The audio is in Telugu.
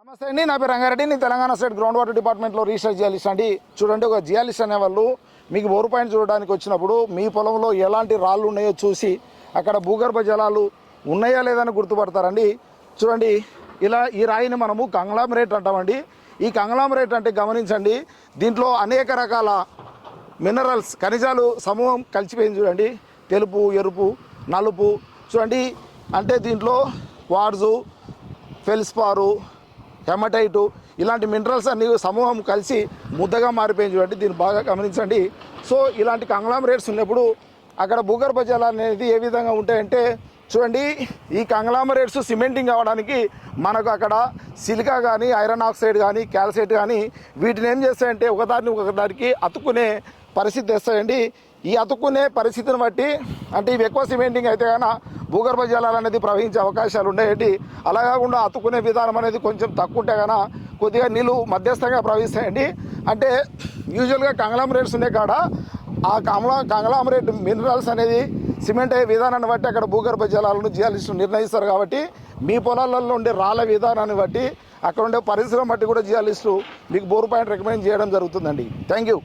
నమస్తే అండి. నా పేరు రంగారెడ్డి. నేను తెలంగాణ స్టేట్ గ్రౌండ్ వాటర్ డిపార్ట్మెంట్లో రీసెర్చ్ జియాలిస్ట్ అండి. చూడండి ఒక జియాలిస్ట్ అనేవాళ్ళు మీకు బోరు పాయింట్ చూడడానికి వచ్చినప్పుడు మీ పొలంలో ఎలాంటి రాళ్ళు ఉన్నాయో చూసి అక్కడ భూగర్భ జలాలు ఉన్నాయా లేదని గుర్తుపడతారండి. చూడండి ఇలా ఈ రాయిని మనము కంగ్లామరేట్ అంటామండి. ఈ కంగ్లామరేట్ అంటే గమనించండి దీంట్లో అనేక రకాల మినరల్స్ ఖనిజాలు సమూహం కలిసిపోయింది చూడండి. తెలుపు ఎరుపు నలుపు. చూడండి అంటే దీంట్లో వార్జు ఫెల్స్పారు హెమటైటు ఇలాంటి మినరల్స్ అన్ని సమూహం కలిసి ముద్దగా మారిపోయింది చూడండి దీన్ని బాగా గమనించండి. సో ఇలాంటి కంగ్లామరేట్స్ ఉన్నప్పుడు అక్కడ భూగర్భ జలాలు అనేది ఏ విధంగా ఉంటాయంటే చూడండి ఈ కంగ్లామరేట్స్ సిమెంటింగ్ అవ్వడానికి మనకు అక్కడ సిలికా కానీ ఐరన్ ఆక్సైడ్ కానీ క్యాల్సైట్ కానీ వీటిని ఏం చేస్తాయంటే ఒకదాన్ని ఒకదానికి అతుక్కునే పరిస్థితి తెస్తాయండి. ఈ అతుక్కునే పరిస్థితిని బట్టి అంటే ఇవి ఎక్కువ సిమెంటింగ్ అయితే కానీ భూగర్భ జలాలు అనేది ప్రవహించే అవకాశాలు ఉండేవి అలా కాకుండా అతుక్కునే విధానం అనేది కొంచెం తక్కువ ఉంటే కనుక కొద్దిగా నీళ్ళు మధ్యస్థంగా ప్రవహిస్తాయండి. అంటే యూజువల్గా కంగ్లామరేట్స్ ఉన్నాయి కాడ ఆ కమలా రేట్ మినరల్స్ అనేది సిమెంట్ అయ్యే విధానాన్ని బట్టి అక్కడ భూగర్భ జలాలను జియాలజిస్టులు నిర్ణయిస్తారు కాబట్టి మీ పొలాలలో ఉండే రాళ్ళ విధానాన్ని బట్టి అక్కడ ఉండే పరిశ్రమ బట్టి కూడా జియాలిస్టు మీకు బోరు పాయింట్ రికమెండ్ చేయడం జరుగుతుందండి. Thank you.